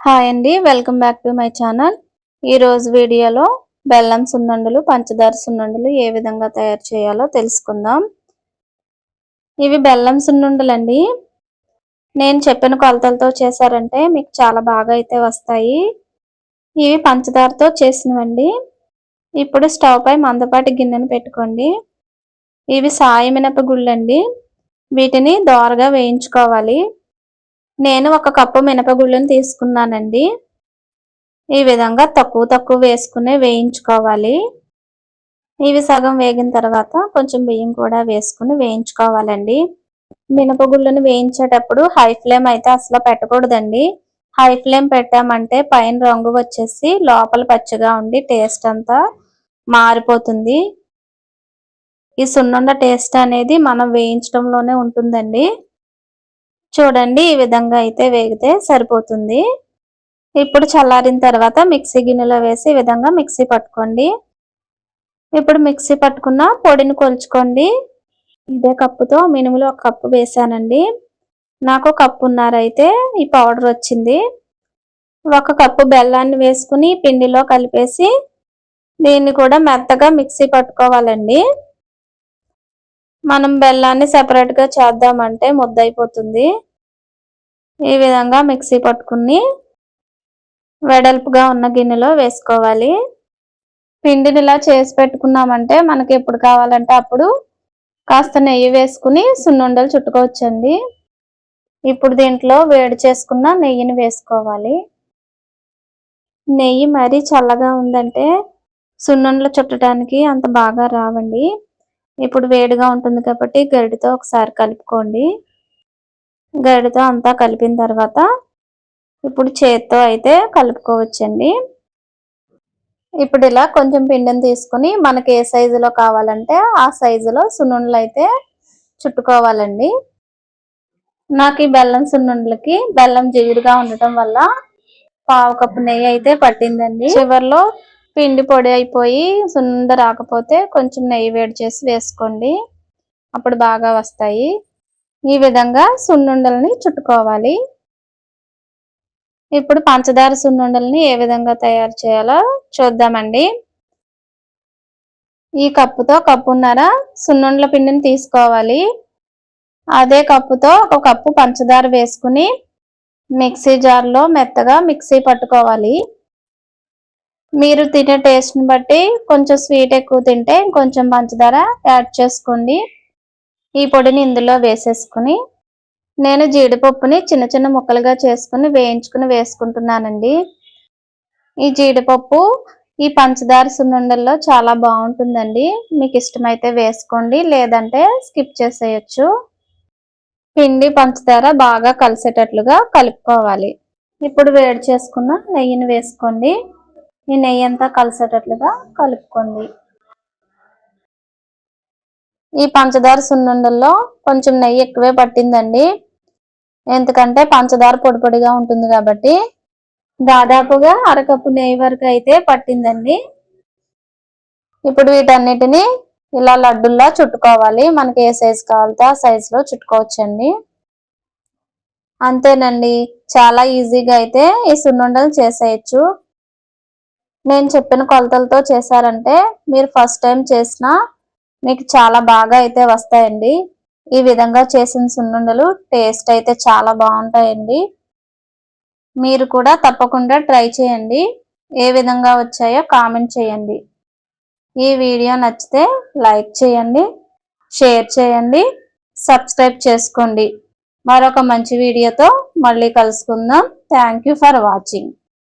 Hi అండి welcome back to my channel. ఈరోజు వీడియోలో బెల్లం సున్నుండలు పంచదార సున్నుండలు ఏ విధంగా తయారు చేయాలో తెలుసుకుందాం. ఇవి బెల్లం సున్నుండలు అండి నేను చెప్పిన కొలతలతో చేశారంటే మీకు చాలా బాగా అయితే వస్తాయి. ఇవి పంచదారతో చేసినవండి. ఇప్పుడు స్టవ్ పై మందపాటి గిన్నెను పెట్టుకోండి. ఇవి సాయి మినపగుళ్ళండి వీటిని దోరగా వేయించుకోవాలి. నేను ఒక కప్పు మినపగుళ్ళను తీసుకున్నానండి. ఈ విధంగా తక్కువ తక్కువ వేసుకునే వేయించుకోవాలి. ఇవి సగం వేగిన తర్వాత కొంచెం బియ్యం కూడా వేసుకుని వేయించుకోవాలండి. మినపగుళ్ళను వేయించేటప్పుడు హై ఫ్లేమ్ అయితే అసలు పెట్టకూడదండి. హై ఫ్లేమ్ పెట్టామంటే పైన రంగు వచ్చేసి లోపల పచ్చగా ఉండి టేస్ట్ అంతా మారిపోతుంది. ఈ సున్నుండ టేస్ట్ అనేది మనం వేయించడంలోనే ఉంటుందండి. చూడండి ఈ విధంగా అయితే వేగితే సరిపోతుంది. ఇప్పుడు చల్లారిన తర్వాత మిక్సీ గిన్నెలో వేసి ఈ విధంగా మిక్సీ పట్టుకోండి. ఇప్పుడు మిక్సీ పట్టుకున్న పొడిని కొలుచుకోండి. ఇదే కప్పుతో మినుములు ఒక కప్పు వేసానండి నాకు కప్పున్నరైతే ఈ పౌడర్ వచ్చింది. ఒక కప్పు బెల్లాన్ని వేసుకుని పిండిలో కలిపేసి దీన్ని కూడా మెత్తగా మిక్సీ పట్టుకోవాలండి. మనం బెల్లాన్ని సపరేట్గా చేద్దామంటే ముద్దయిపోతుంది. ఈ విధంగా మిక్సీ పట్టుకుని వెడల్పుగా ఉన్న గిన్నెలో వేసుకోవాలి. పిండిని ఇలా చేసి పెట్టుకున్నామంటే మనకి ఎప్పుడు కావాలంటే అప్పుడు కాస్త నెయ్యి వేసుకుని సున్నుండలు చుట్టుకోవచ్చండి. ఇప్పుడు దీంట్లో వేడి చేసుకున్న నెయ్యిని వేసుకోవాలి. నెయ్యి మరీ చల్లగా ఉందంటే సున్నుండలు చుట్టడానికి అంత బాగా రావండి. ఇప్పుడు వేడిగా ఉంటుంది కాబట్టి గరిడితో ఒకసారి కలుపుకోండి. గరిడితో అంతా కలిపిన తర్వాత ఇప్పుడు చేత్తో అయితే కలుపుకోవచ్చండి. ఇప్పుడు ఇలా కొంచెం పిండిని తీసుకుని మనకి ఏ సైజులో కావాలంటే ఆ సైజులో సున్నుండలు అయితే చుట్టుకోవాలండి. నాకు ఈ బెల్లం సున్నుండలకి బెల్లం జిగురుగా ఉండటం వల్ల పావు కప్పు నెయ్యి అయితే పట్టిందండి. చివరిలో పిండి పొడి అయిపోయి సున్నుండ రాకపోతే కొంచెం నెయ్యి వేడి చేసి వేసుకోండి. అప్పుడు బాగా వస్తాయి. ఈ విధంగా సున్నుండల్ని చుట్టుకోవాలి. ఇప్పుడు పంచదార సున్నుండల్ని ఏ విధంగా తయారు చేయాలో చూద్దామండి. ఈ కప్పుతో కప్పున్నర సున్నుండల పిండిని తీసుకోవాలి. అదే కప్పుతో ఒక కప్పు పంచదార వేసుకుని మిక్సీ జార్లో మెత్తగా మిక్సీ పట్టుకోవాలి. మీరు తినే టేస్ట్ని బట్టి కొంచెం స్వీట్ ఎక్కువ తింటే కొంచెం పంచదార యాడ్ చేసుకోండి. ఈ పొడిని ఇందులో వేసేసుకుని నేను జీడిపప్పుని చిన్న చిన్న ముక్కలుగా చేసుకుని వేయించుకుని వేసుకుంటున్నానండి. ఈ జీడిపప్పు ఈ పంచదార సున్నుండల్లో చాలా బాగుంటుందండి. మీకు ఇష్టమైతే వేసుకోండి లేదంటే స్కిప్ చేసేయచ్చు. పిండి పంచదార బాగా కలిసేటట్లుగా కలుపుకోవాలి. ఇప్పుడు వేడి చేసుకున్న నెయ్యిని వేసుకోండి. ఈ నెయ్యి అంతా కలిసేటట్లుగా కలుపుకోండి. ఈ పంచదార సున్నుండల్లో కొంచెం నెయ్యి ఎక్కువే పట్టిందండి. ఎందుకంటే పంచదార పొడి పొడిగా ఉంటుంది కాబట్టి దాదాపుగా అరకప్పు నెయ్యి వరకు అయితే పట్టిందండి. ఇప్పుడు వీటన్నిటిని ఇలా లడ్డుల్లా చుట్టుకోవాలి. మనకి ఏ సైజు కావాలితే ఆ సైజులో చుట్టుకోవచ్చండి. అంతేనండి. చాలా ఈజీగా అయితే ఈ సున్నుండలు చేసేయచ్చు. నేను చెప్పిన కొలతలతో చేశారంటే మీరు ఫస్ట్ టైం చేసినా మీకు చాలా బాగా అయితే వస్తాయండి. ఈ విధంగా చేసిన సున్నుండలు టేస్ట్ అయితే చాలా బాగుంటాయండి. మీరు కూడా తప్పకుండా ట్రై చేయండి. ఏ విధంగా వచ్చాయో కామెంట్ చేయండి. ఈ వీడియో నచ్చితే లైక్ చేయండి షేర్ చేయండి సబ్స్క్రైబ్ చేసుకోండి. మరొక మంచి వీడియోతో మళ్ళీ కలుసుకుందాం. Thank for watching.